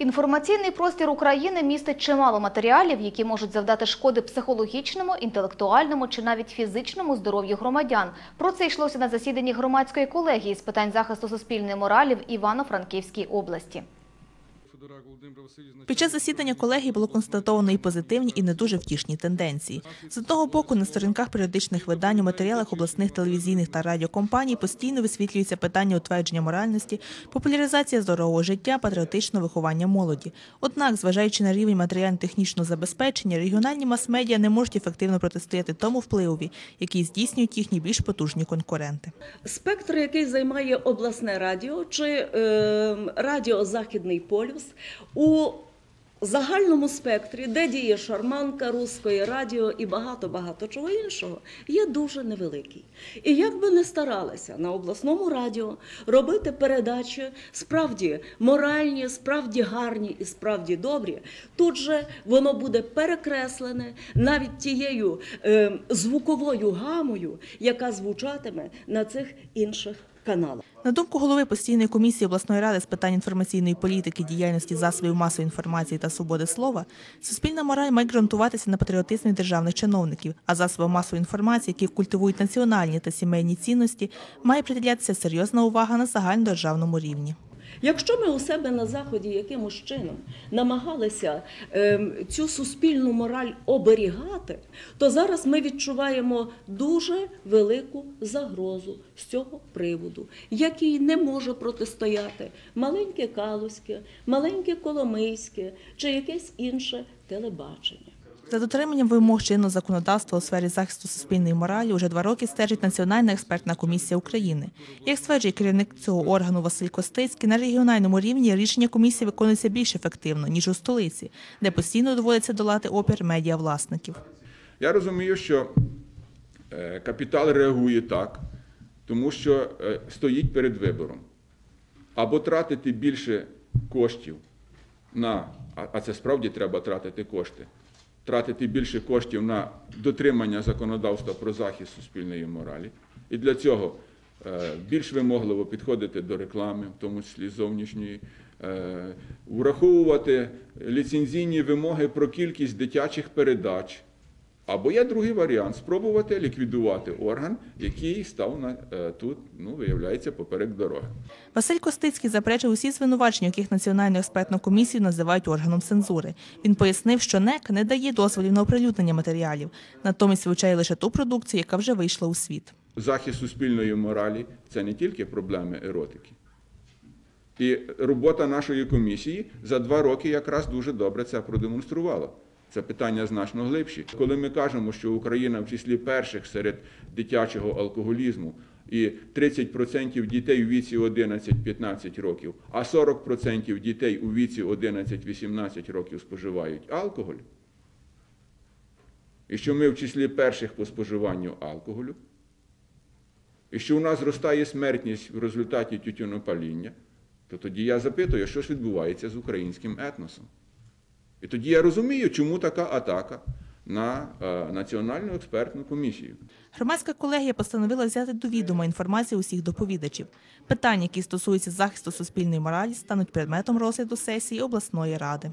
Інформаційний простір України містить чимало матеріалів, які можуть завдати шкоди психологічному, інтелектуальному чи навіть фізичному здоров'ю громадян. Про це йшлося на засіданні громадської колегії з питань захисту суспільної моралі в Івано-Франківській області. Під час засідання колегії було констатовано і позитивні, і не дуже втішні тенденції. З одного боку, на сторінках періодичних видань у матеріалах обласних телевізійних та радіокомпаній постійно висвітлюється питання утвердження моральності, популяризація здорового життя, патріотичного виховання молоді. Однак, зважаючи на рівень матеріально-технічного забезпечення, регіональні мас-медіа не можуть ефективно протистояти тому впливові, який здійснюють їхні більш потужні конкуренти. Спектр, який займає обласне радіо чи е, радіо Західний полюс, у загальному спектрі, де діє шарманка, руської радіо і багато-багато чого іншого, є дуже невеликий. І як би не старалися на обласному радіо робити передачі справді моральні, справді гарні і справді добрі, тут же воно буде перекреслене навіть тією е, звуковою гамою, яка звучатиме на цих інших каналах. На думку голови постійної комісії обласної ради з питань інформаційної політики, діяльності засобів масової інформації та свободи слова, суспільна мораль має ґрунтуватися на патріотизмі державних чиновників, а засоби масової інформації, які культивують національні та сімейні цінності, має приділятися серйозна увага на загальнодержавному рівні. Якщо ми у себе на заході якимось чином намагалися ем, цю суспільну мораль оберігати, то зараз ми відчуваємо дуже велику загрозу з цього приводу, який не може протистояти маленьке Калузьке, маленьке Коломийське чи якесь інше телебачення. За дотриманням вимог чинного законодавства у сфері захисту суспільної моралі уже два роки стежить Національна експертна комісія України. Як стверджує керівник цього органу Василь Костицький, на регіональному рівні рішення комісії виконується більш ефективно ніж у столиці, де постійно доводиться долати опір медіавласників. Я розумію, що е, капітал реагує так, тому що е, стоїть перед вибором. Або тратити більше коштів на, а- а це справді треба тратити кошти, тратити більше коштів на дотримання законодавства про захист суспільної моралі. І для цього е, більш вимогливо підходити до реклами, в тому числі зовнішньої, е, враховувати ліцензійні вимоги про кількість дитячих передач. Або є другий варіант спробувати ліквідувати орган, який став на е, тут, ну виявляється, поперек дороги. Василь Костицький заперечив усі звинувачення, яких Національну експертну комісію називають органом цензури. Він пояснив, що НЕК не дає дозволів на оприлюднення матеріалів, натомість вивчає лише ту продукцію, яка вже вийшла у світ. Захист суспільної моралі це не тільки проблеми еротики. І робота нашої комісії за два роки якраз дуже добре це продемонструвала. Це питання значно глибші. Коли ми кажемо, що Україна в числі перших серед дитячого алкоголізму, і 30% дітей у віці 11-15 років, а 40% дітей у віці 11-18 років споживають алкоголь, і що ми в числі перших по споживанню алкоголю, і що у нас зростає смертність в результаті тютюнопаління, то тоді я запитую, що ж відбувається з українським етносом. І тоді я розумію, чому така атака на е, Національну експертну комісію. Громадська колегія постановила взяти до відома інформацію усіх доповідачів. Питання, які стосуються захисту суспільної моралі, стануть предметом розгляду сесії обласної ради.